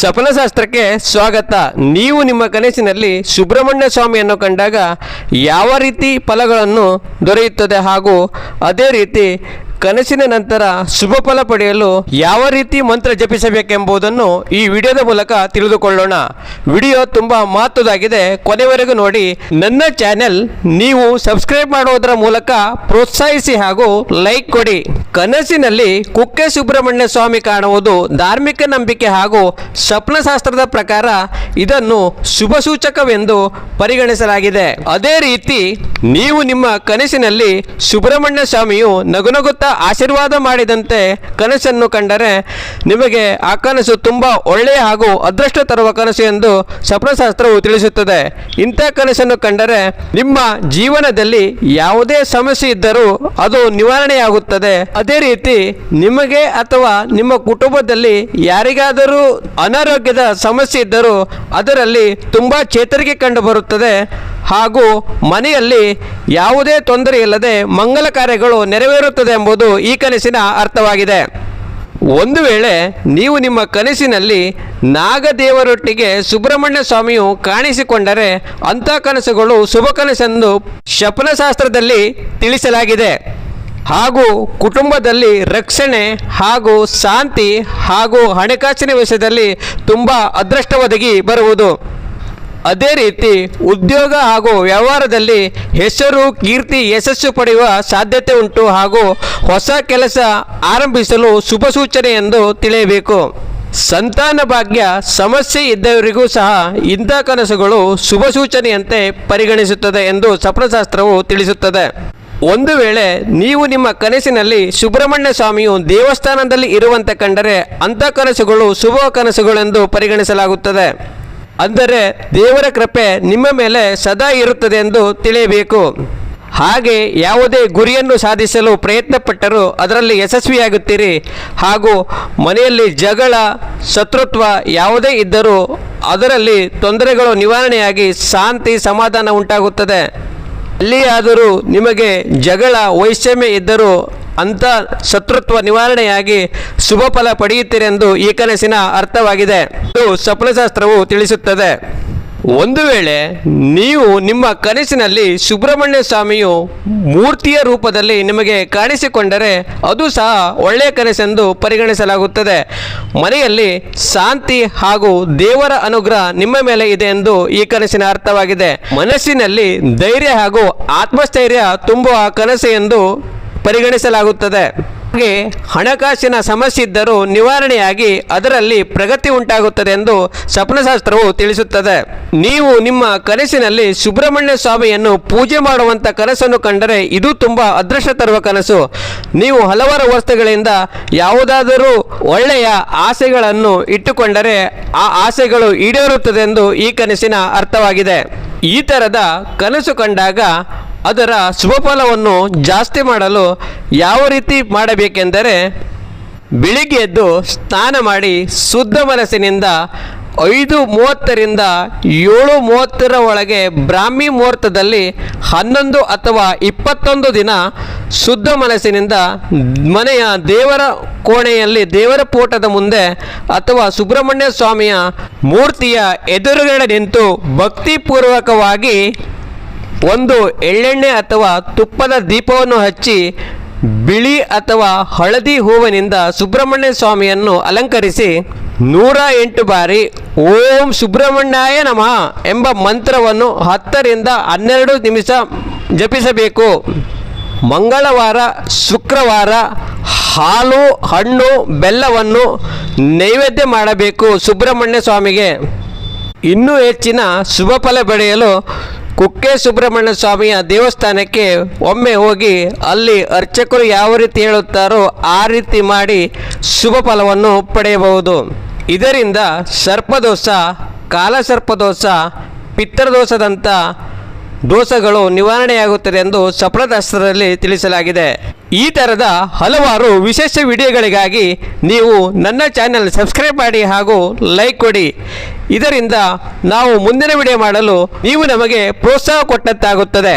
ಸಫಲಶಾಸ್ತ್ರಕ್ಕೆ ಸ್ವಾಗತ. ನೀವು ನಿಮ್ಮ ಕನಸಿನಲ್ಲಿ ಸುಬ್ರಹ್ಮಣ್ಯ ಸ್ವಾಮಿಯನ್ನು ಕಂಡಾಗ ಯಾವ ರೀತಿ ಫಲಗಳನ್ನು ದೊರೆಯುತ್ತದೆ ಹಾಗೂ ಅದೇ ರೀತಿ ಕನಸಿನ ನಂತರ ಶುಭ ಫಲ ಪಡೆಯಲು ಯಾವ ರೀತಿ ಮಂತ್ರ ಜಪಿಸಬೇಕೆಂಬುದನ್ನು ಈ ವಿಡಿಯೋದ ಮೂಲಕ ತಿಳಿದುಕೊಳ್ಳೋಣ. ವಿಡಿಯೋ ತುಂಬ ಮಹತ್ವದಾಗಿದೆ ಕೊನೆವರೆಗೂ ನೋಡಿ. ನನ್ನ ಚಾನೆಲ್ ನೀವು ಸಬ್ಸ್ಕ್ರೈಬ್ ಮಾಡುವುದರ ಮೂಲಕ ಪ್ರೋತ್ಸಾಹಿಸಿ ಹಾಗೂ ಲೈಕ್ ಕೊಡಿ. ಕನಸಿನಲ್ಲಿ ಕುಕ್ಕೆ ಸುಬ್ರಹ್ಮಣ್ಯ ಸ್ವಾಮಿ ಕಾಣುವುದು ಧಾರ್ಮಿಕ ನಂಬಿಕೆ ಹಾಗೂ ಸ್ವಪ್ನಶಾಸ್ತ್ರದ ಪ್ರಕಾರ ಇದನ್ನು ಶುಭ ಸೂಚಕವೆಂದು ಪರಿಗಣಿಸಲಾಗಿದೆ. ಅದೇ ರೀತಿ ನೀವು ನಿಮ್ಮ ಕನಸಿನಲ್ಲಿ ಸುಬ್ರಹ್ಮಣ್ಯ ಸ್ವಾಮಿಯು ನಗುನಗುತ್ತಾ ಆಶೀರ್ವಾದ ಮಾಡಿದಂತೆ ಕನಸನ್ನು ಕಂಡರೆ ನಿಮಗೆ ಆ ಕನಸು ತುಂಬ ಒಳ್ಳೆಯ ಹಾಗೂ ಅದೃಷ್ಟ ತರುವ ಕನಸು ಎಂದು ಸ್ವಪ್ನಶಾಸ್ತ್ರವು ತಿಳಿಸುತ್ತದೆ. ಇಂಥ ಕನಸನ್ನು ಕಂಡರೆ ನಿಮ್ಮ ಜೀವನದಲ್ಲಿ ಯಾವುದೇ ಸಮಸ್ಯೆ ಇದ್ದರೂ ಅದು ನಿವಾರಣೆಯಾಗುತ್ತದೆ. ಅದೇ ರೀತಿ ನಿಮಗೆ ಅಥವಾ ನಿಮ್ಮ ಕುಟುಂಬದಲ್ಲಿ ಯಾರಿಗಾದರೂ ಅನಾರೋಗ್ಯದ ಸಮಸ್ಯೆ ಇದ್ದರೂ ಅದರಲ್ಲಿ ತುಂಬ ಚೇತರಿಕೆ ಕಂಡು ಬರುತ್ತದೆ ಹಾಗೂ ಮನೆಯಲ್ಲಿ ಯಾವುದೇ ತೊಂದರೆ ಇಲ್ಲದೆ ಮಂಗಲ ಕಾರ್ಯಗಳು ನೆರವೇರುತ್ತದೆ ಎಂಬುದು ಈ ಕನಸಿನ ಅರ್ಥವಾಗಿದೆ. ಒಂದು ವೇಳೆ ನೀವು ನಿಮ್ಮ ಕನಸಿನಲ್ಲಿ ನಾಗದೇವರೊಟ್ಟಿಗೆ ಸುಬ್ರಹ್ಮಣ್ಯ ಸ್ವಾಮಿಯು ಕಾಣಿಸಿಕೊಂಡರೆ ಅಂಥ ಕನಸುಗಳು ಶುಭ ಕನಸೆಂದು ಶಪನಶಾಸ್ತ್ರದಲ್ಲಿ ತಿಳಿಸಲಾಗಿದೆ. ಹಾಗೂ ಕುಟುಂಬದಲ್ಲಿ ರಕ್ಷಣೆ ಹಾಗೂ ಶಾಂತಿ ಹಾಗೂ ಹಣಕಾಸಿನ ವಿಷಯದಲ್ಲಿ ತುಂಬ ಅದೃಷ್ಟ ಒದಗಿ ಬರುವುದು. ಅದೇ ರೀತಿ ಉದ್ಯೋಗ ಹಾಗೂ ವ್ಯವಹಾರದಲ್ಲಿ ಹೆಸರು, ಕೀರ್ತಿ, ಯಶಸ್ಸು ಪಡೆಯುವ ಸಾಧ್ಯತೆ ಉಂಟು ಹಾಗೂ ಹೊಸ ಕೆಲಸ ಆರಂಭಿಸಲು ಶುಭ ಸೂಚನೆ ಎಂದು ತಿಳಿಯಬೇಕು. ಸಂತಾನ ಭಾಗ್ಯ, ಸಮಸ್ಯೆ ಇದ್ದವರಿಗೂ ಸಹ ಇಂಥ ಕನಸುಗಳು ಶುಭ ಸೂಚನೆಯಂತೆ ಪರಿಗಣಿಸುತ್ತದೆ ಎಂದು ಸಪ್ರಶಾಸ್ತ್ರವು ತಿಳಿಸುತ್ತದೆ. ಒಂದು ವೇಳೆ ನೀವು ನಿಮ್ಮ ಕನಸಿನಲ್ಲಿ ಸುಬ್ರಹ್ಮಣ್ಯ ಸ್ವಾಮಿಯು ದೇವಸ್ಥಾನದಲ್ಲಿ ಇರುವಂತೆ ಕಂಡರೆ ಅಂಥ ಕನಸುಗಳು, ಶುಭ ಕನಸುಗಳೆಂದು ಪರಿಗಣಿಸಲಾಗುತ್ತದೆ. ಅಂದರೆ ದೇವರ ಕೃಪೆ ನಿಮ್ಮ ಮೇಲೆ ಸದಾ ಇರುತ್ತದೆ ಎಂದು ತಿಳಿಯಬೇಕು. ಹಾಗೆ ಯಾವುದೇ ಗುರಿಯನ್ನು ಸಾಧಿಸಲು ಪ್ರಯತ್ನಪಟ್ಟರೂ ಅದರಲ್ಲಿ ಯಶಸ್ವಿಯಾಗುತ್ತೀರಿ. ಹಾಗೂ ಮನೆಯಲ್ಲಿ ಜಗಳ, ಶತ್ರುತ್ವ ಯಾವುದೇ ಇದ್ದರೂ ಅದರಲ್ಲಿ ತೊಂದರೆಗಳು ನಿವಾರಣೆಯಾಗಿ ಶಾಂತಿ ಸಮಾಧಾನ ಉಂಟಾಗುತ್ತದೆ. ಅಲ್ಲಿಯಾದರೂ ನಿಮಗೆ ಜಗಳ, ವೈಷಮ್ಯ ಇದ್ದರೂ ಅಂಥ ಶತ್ರುತ್ವ ನಿವಾರಣೆಯಾಗಿ ಶುಭ ಫಲ ಪಡೆಯುತ್ತೀರೆಂದು ಈ ಕನಸಿನ ಅರ್ಥವಾಗಿದೆ. ಇದು ಸಫಲಶಾಸ್ತ್ರವು ತಿಳಿಸುತ್ತದೆ. ಒಂದು ವೇಳೆ ನೀವು ನಿಮ್ಮ ಕನಸಿನಲ್ಲಿ ಸುಬ್ರಹ್ಮಣ್ಯ ಸ್ವಾಮಿಯು ಮೂರ್ತಿಯ ರೂಪದಲ್ಲಿ ನಿಮಗೆ ಕಾಣಿಸಿಕೊಂಡರೆ ಅದು ಸಹ ಒಳ್ಳೆಯ ಕನಸೆಂದು ಪರಿಗಣಿಸಲಾಗುತ್ತದೆ. ಮನೆಯಲ್ಲಿ ಶಾಂತಿ ಹಾಗೂ ದೇವರ ಅನುಗ್ರಹ ನಿಮ್ಮ ಮೇಲೆ ಇದೆ ಎಂದು ಈ ಕನಸಿನ ಅರ್ಥವಾಗಿದೆ. ಮನಸ್ಸಿನಲ್ಲಿ ಧೈರ್ಯ ಹಾಗೂ ಆತ್ಮಸ್ಥೈರ್ಯ ತುಂಬುವ ಕನಸು ಎಂದು ಪರಿಗಣಿಸಲಾಗುತ್ತದೆ. ಹಾಗೆ ಹಣಕಾಸಿನ ಸಮಸ್ಯೆ ಇದ್ದರೂ ನಿವಾರಣೆಯಾಗಿ ಅದರಲ್ಲಿ ಪ್ರಗತಿ ಉಂಟಾಗುತ್ತದೆ ಎಂದು ಸ್ವಪ್ನಶಾಸ್ತ್ರವು ತಿಳಿಸುತ್ತದೆ. ನೀವು ನಿಮ್ಮ ಕನಸಿನಲ್ಲಿ ಸುಬ್ರಹ್ಮಣ್ಯ ಸ್ವಾಮಿಯನ್ನು ಪೂಜೆ ಮಾಡುವಂಥ ಕನಸನ್ನು ಕಂಡರೆ ಇದು ತುಂಬ ಅದೃಷ್ಟ ತರುವ ಕನಸು. ನೀವು ಹಲವಾರು ವರ್ಷಗಳಿಂದ ಯಾವುದಾದರೂ ಒಳ್ಳೆಯ ಆಸೆಗಳನ್ನು ಇಟ್ಟುಕೊಂಡರೆ ಆ ಆಸೆಗಳು ಈಡೇರುತ್ತದೆ ಎಂದು ಈ ಕನಸಿನ ಅರ್ಥವಾಗಿದೆ. ಈ ಥರದ ಕನಸು ಕಂಡಾಗ ಅದರ ಶುಭಫಲವನ್ನು ಜಾಸ್ತಿ ಮಾಡಲು ಯಾವ ರೀತಿ ಮಾಡಬೇಕೆಂದರೆ ಬೆಳಿಗ್ಗೆ ಎದ್ದು ಸ್ನಾನ ಮಾಡಿ ಶುದ್ಧ ಮನಸ್ಸಿನಿಂದ ಐದು ಮೂವತ್ತರಿಂದ ಏಳು ಮೂವತ್ತರ ಒಳಗೆ ಬ್ರಾಹ್ಮಿ ಮುಹೂರ್ತದಲ್ಲಿ ಹನ್ನೊಂದು ಅಥವಾ ಇಪ್ಪತ್ತೊಂದು ದಿನ ಶುದ್ಧ ಮನಸ್ಸಿನಿಂದ ಮನೆಯ ದೇವರ ಕೋಣೆಯಲ್ಲಿ ದೇವರ ಪೋಟದ ಮುಂದೆ ಅಥವಾ ಸುಬ್ರಹ್ಮಣ್ಯ ಸ್ವಾಮಿಯ ಮೂರ್ತಿಯ ಎದುರುಗಡೆ ನಿಂತು ಭಕ್ತಿಪೂರ್ವಕವಾಗಿ ಒಂದು ಎಳ್ಳೆಣ್ಣೆ ಅಥವಾ ತುಪ್ಪದ ದೀಪವನ್ನು ಹಚ್ಚಿ ಬಿಳಿ ಅಥವಾ ಹಳದಿ ಹೂವಿನಿಂದ ಸುಬ್ರಹ್ಮಣ್ಯ ಸ್ವಾಮಿಯನ್ನು ಅಲಂಕರಿಸಿ ನೂರ ಎಂಟು ಬಾರಿ ಓಂ ಸುಬ್ರಹ್ಮಣ್ಯಾಯ ನಮಃ ಎಂಬ ಮಂತ್ರವನ್ನು ಹತ್ತರಿಂದ ಹನ್ನೆರಡು ನಿಮಿಷ ಜಪಿಸಬೇಕು. ಮಂಗಳವಾರ, ಶುಕ್ರವಾರ ಹಾಲು, ಹಣ್ಣು, ಬೆಲ್ಲವನ್ನು ನೈವೇದ್ಯ ಮಾಡಬೇಕು ಸುಬ್ರಹ್ಮಣ್ಯ ಸ್ವಾಮಿಗೆ. ಇನ್ನೂ ಹೆಚ್ಚಿನ ಶುಭ ಫಲ ಪಡೆಯಲು ಕುಕ್ಕೆ ಸುಬ್ರಹ್ಮಣ್ಯ ಸ್ವಾಮಿಯ ದೇವಸ್ಥಾನಕ್ಕೆ ಒಮ್ಮೆ ಹೋಗಿ ಅಲ್ಲಿ ಅರ್ಚಕರು ಯಾವ ರೀತಿ ಹೇಳುತ್ತಾರೋ ಆ ರೀತಿ ಮಾಡಿ ಶುಭ ಫಲವನ್ನು ಪಡೆಯಬಹುದು. ಇದರಿಂದ ಸರ್ಪದೋಷ, ಕಾಲಸರ್ಪದೋಷ ಪಿತ್ತರದೋಷದಂಥ ದೋಷಗಳು ನಿವಾರಣೆಯಾಗುತ್ತದೆ ಎಂದು ಸಫಲದಾಸ್ತ್ರದಲ್ಲಿ ತಿಳಿಸಲಾಗಿದೆ. ಈ ಥರದ ಹಲವಾರು ವಿಶೇಷ ವಿಡಿಯೋಗಳಿಗಾಗಿ ನೀವು ನನ್ನ ಚಾನೆಲ್ ಸಬ್ಸ್ಕ್ರೈಬ್ ಮಾಡಿ ಹಾಗೂ ಲೈಕ್ ಕೊಡಿ. ಇದರಿಂದ ನಾವು ಮುಂದಿನ ವಿಡಿಯೋ ಮಾಡಲು ನೀವು ನಮಗೆ ಪ್ರೋತ್ಸಾಹ ಕೊಟ್ಟಂತಾಗುತ್ತದೆ.